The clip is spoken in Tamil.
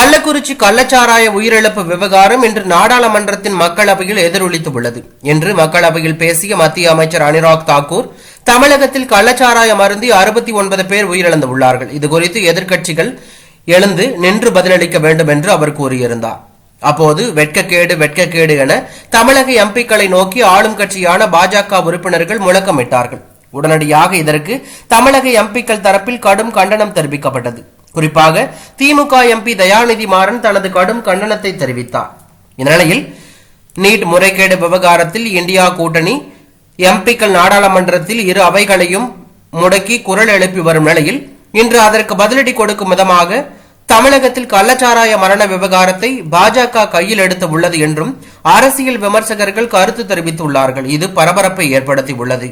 கள்ளக்குறிச்சி கள்ளச்சாராய உயிரிழப்பு விவகாரம் இன்று நாடாளுமன்றத்தின் மக்களவையில் எதிரொலித்து உள்ளது. என்று மக்களவையில் பேசிய மத்திய அமைச்சர் அனிராக் தாக்கூர் தமிழகத்தில் கள்ளச்சாராய மருந்தி அறுபத்தி ஒன்பது பேர் உயிரிழந்துள்ளார்கள். இதுகுறித்து எதிர்க்கட்சிகள் எழுந்து நின்று பதிலளிக்க வேண்டும் என்று அவர் கூறியிருந்தார். அப்போது வெட்கக்கேடு வெட்கக்கேடு என தமிழக எம்பிக்களை நோக்கி ஆளும் கட்சியான பாஜக உறுப்பினர்கள் முழக்கமிட்டார்கள். உடனடியாக இதற்கு தமிழக எம்பிக்கள் தரப்பில் கடும் கண்டனம் தெரிவிக்கப்பட்டது. குறிப்பாக திமுக எம்பி தயாநிதி மாறன் தனது கடும் கண்டனத்தை தெரிவித்தார். இந்நிலையில் நீட் முறைகேடு விவகாரத்தில் இந்தியா கூட்டணி எம்பிக்கள் நாடாளுமன்றத்தில் இரு அவைகளையும் முடக்கி குரல் எழுப்பி வரும் நிலையில் இன்று அதற்கு பதிலடி கொடுக்கும் விதமாக தமிழகத்தில் கள்ளச்சாராய மரண விவகாரத்தை பாஜக கையில் எடுத்து உள்ளது என்றும் அரசியல் விமர்சகர்கள் கருத்து தெரிவித்துள்ளார்கள். இது பரபரப்பை ஏற்படுத்தி உள்ளது